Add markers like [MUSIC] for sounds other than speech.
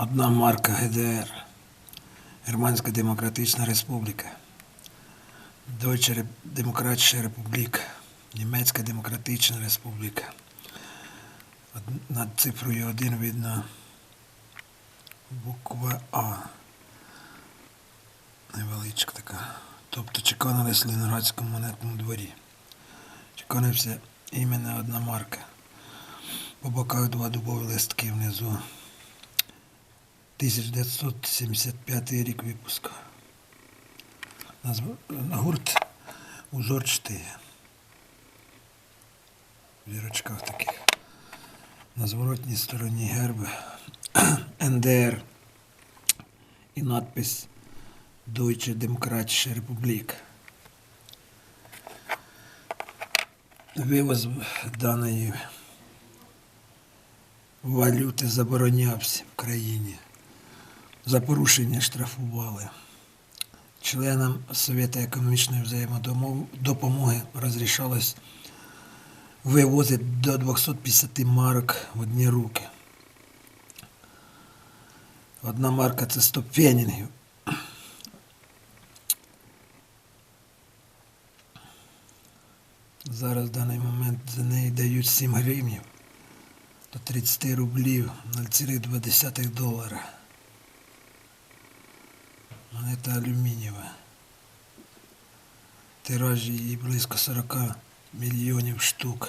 Одна марка ГДР. Германська Демократична Республіка. Rep- Демократична Республіка. Німецька Демократична Республіка. Над цифрою 1 видно буква А. Невеличка така. Тобто чеканились в Ленінградському монетному дворі. Чеканився іменно одна марка. По боках два дубові листки внизу. 1975 рік випуску. Назв- Гурт узорчатий. В вірочках таких. На зворотній стороні герби [CLEARS THROAT] НДР і надпис Deutsche Demokratische Republik. Вивоз даної валюти заборонявся в країні. За порушення штрафували. Членам Совєту економічної взаємодопомоги розрішалось вивозити до 250 марок в одні руки. Одна марка це 100 пенінгів. Зараз в даний момент за неї дають 7 гривнів до 30 рублів 0,2 долара. Монета алюмінієва. Тиражі її близько 40 мільйонів штук.